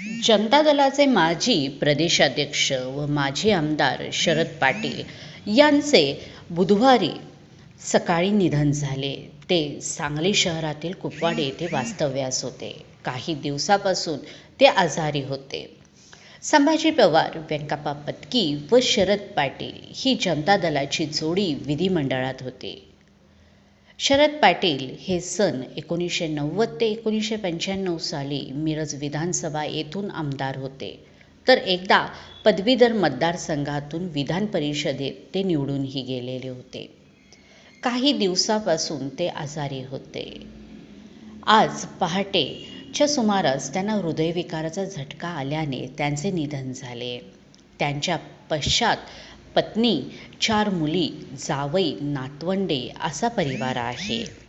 जनता दलाचे माजी प्रदेशाध्यक्ष व माजी आमदार शरद पाटील यांचे बुधवारी सकाळी निधन झाले. ते सांगली शहरातील कुपवाडे येथे वास्तव्यास होते. काही दिवसापासून ते आजारी होते. संभाजी पवार व्यंकप्पा पत्की व शरद पाटील ही जनता दलाची जोडी विधिमंडळात होती. शरद पाटील हे सन एकोणीसशे नव्वद ते एकोणीसशे पंच्याण्णव साली मिरज विधानसभा येथून आमदार होते. तर एकदा पदवीधर मतदारसंघातून विधान परिषदेत ते निवडूनही गेलेले होते. काही दिवसापासून ते आजारी होते. आज पहाटेच्या सुमारास त्यांना हृदयविकाराचा झटका आल्याने त्यांचे निधन झाले. त्यांच्या पश्चात पत्नी चार मुली जावई नातवंडे असा परिवार आहे.